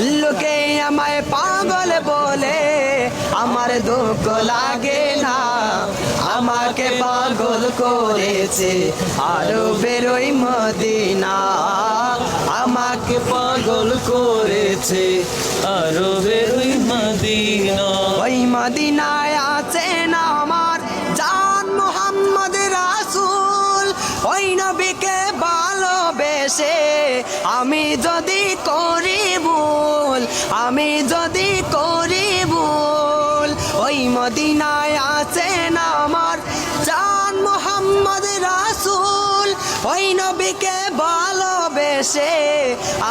লোকে আমায় পাগল বলে, আমার দুঃখ লাগে না। আমাকে পাগল করেছে আরও বেরোই মদিনা। আমাকে পাগল করেছে আরও বেরোই মদিনা। ওই মদিনায় আছেন আমার জান মোহাম্মদ রাসূল। ওই নবীকে ভালোবেসে আমি যদি করি ভুল, আমি যদি করি ভুল, ওই মদিনায় আছেন আমার জান মোহাম্মদ রাসূল, ওই নবীকে ভালোবেসে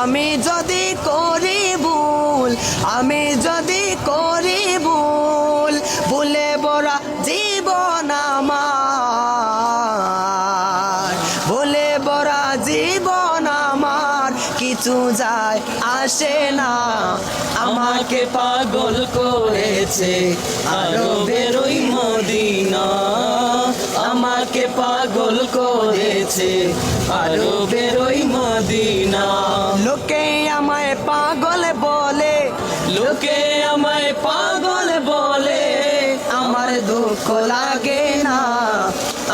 আমি যদি করি ভুল, আমি যদি বড়া জীবন আমার, কিছু যায় আসে না। আমাকে পাগল করেছে আরও বেরোই মদিনা। আমাকে পাগল করেছে আরও বেরোই মদিনা। লোকে আমায় পাগল বলে, লোকে আমায় পাগল বলে। আমার দুঃখ লাগে